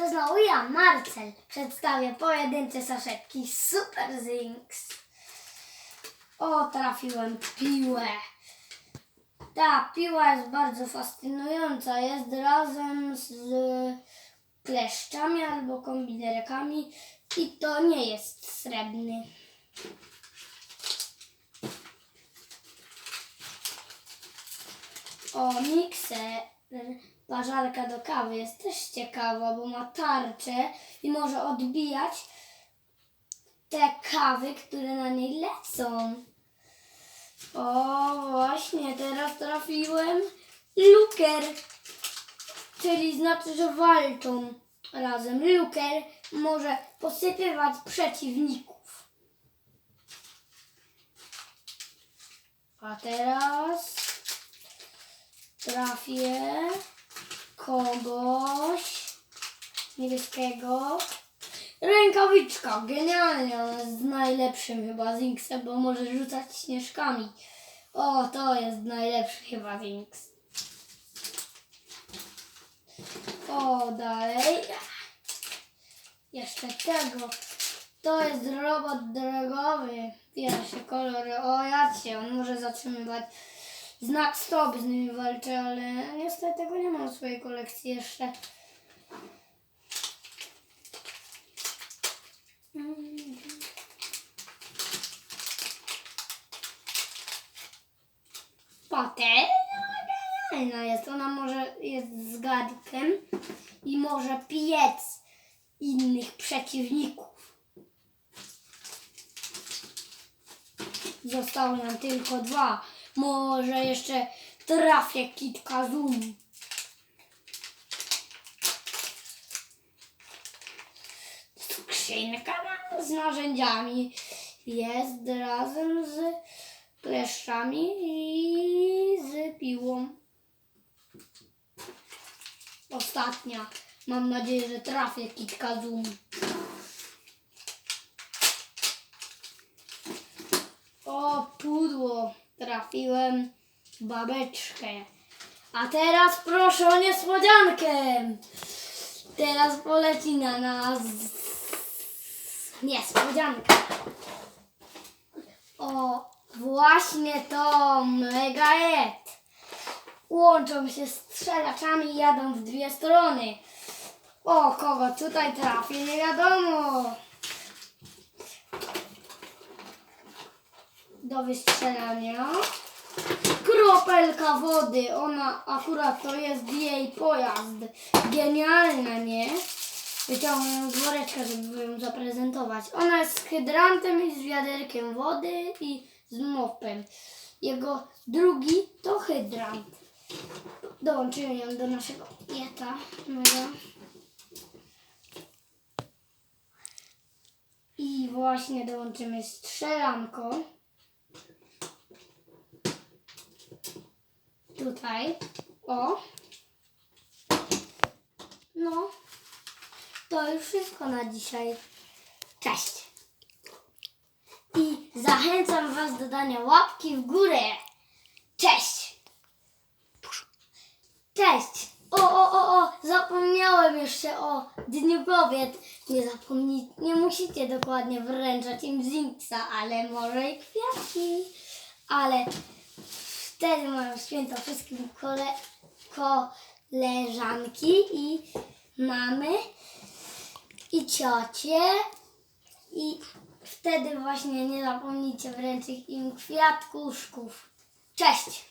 To znowu ja, Marcel. Przedstawię pojedyncze saszetki Super Zinks. O, trafiłem piłę. Ta piła jest bardzo fascynująca. Jest razem z kleszczami albo kombinerkami i to nie jest srebrny. O, mikser, parzarka do kawy jest też ciekawa, bo ma tarczę i może odbijać te kawy, które na niej lecą. O, właśnie, teraz trafiłem luker, czyli znaczy, że walczą razem. Luker może posypywać przeciwników. A teraz trafię kogoś niebieskiego. Rękawiczka, genialnie, ona jest najlepszym chyba Zinksem, bo może rzucać śnieżkami. O, to jest najlepszy chyba Zinks. O, dalej. Jeszcze tego. To jest robot drogowy. Pierwsze kolory. O, jacie, on może zatrzymywać znak stop, z nimi walczę, ale niestety tego nie mam w swojej kolekcji jeszcze. Patelnia genialna jest. Ona może jest z garnkiem i może piec innych przeciwników. Zostały nam tylko dwa. Może jeszcze trafię kitka zoom. Skrzynka z narzędziami jest razem z kleszczami i z piłą. Ostatnia. Mam nadzieję, że trafię kitka zoom. O, pudło. Trafiłem babeczkę. A teraz proszę o niespodziankę. Teraz poleci na nas niespodzianka. O, właśnie to Megajet. Łączą się strzelaczami i jadą w dwie strony. O, kogo tutaj trafię, nie wiadomo. Do wystrzelania. Kropelka wody, ona akurat to jest jej pojazd. Genialna, nie? Wyciągnę ją z woreczka, żeby ją zaprezentować. Ona jest z hydrantem i z wiaderkiem wody i z mopem. Jego drugi to hydrant. Dołączyłem ją do naszego jeta. I właśnie dołączymy strzelanko. Tutaj. O. No. To już wszystko na dzisiaj. Cześć. I zachęcam Was do dania łapki w górę. Cześć. Cześć. O, o, o, o, zapomniałem jeszcze o Dniu Kobiet. Nie zapomnij, nie musicie dokładnie wręczać im Zinksa, ale może i kwiatki. Ale wtedy mają święto wszystkim kole, koleżanki i mamy i ciocie i wtedy właśnie nie zapomnijcie wręczyć im kwiatkuszków. Cześć!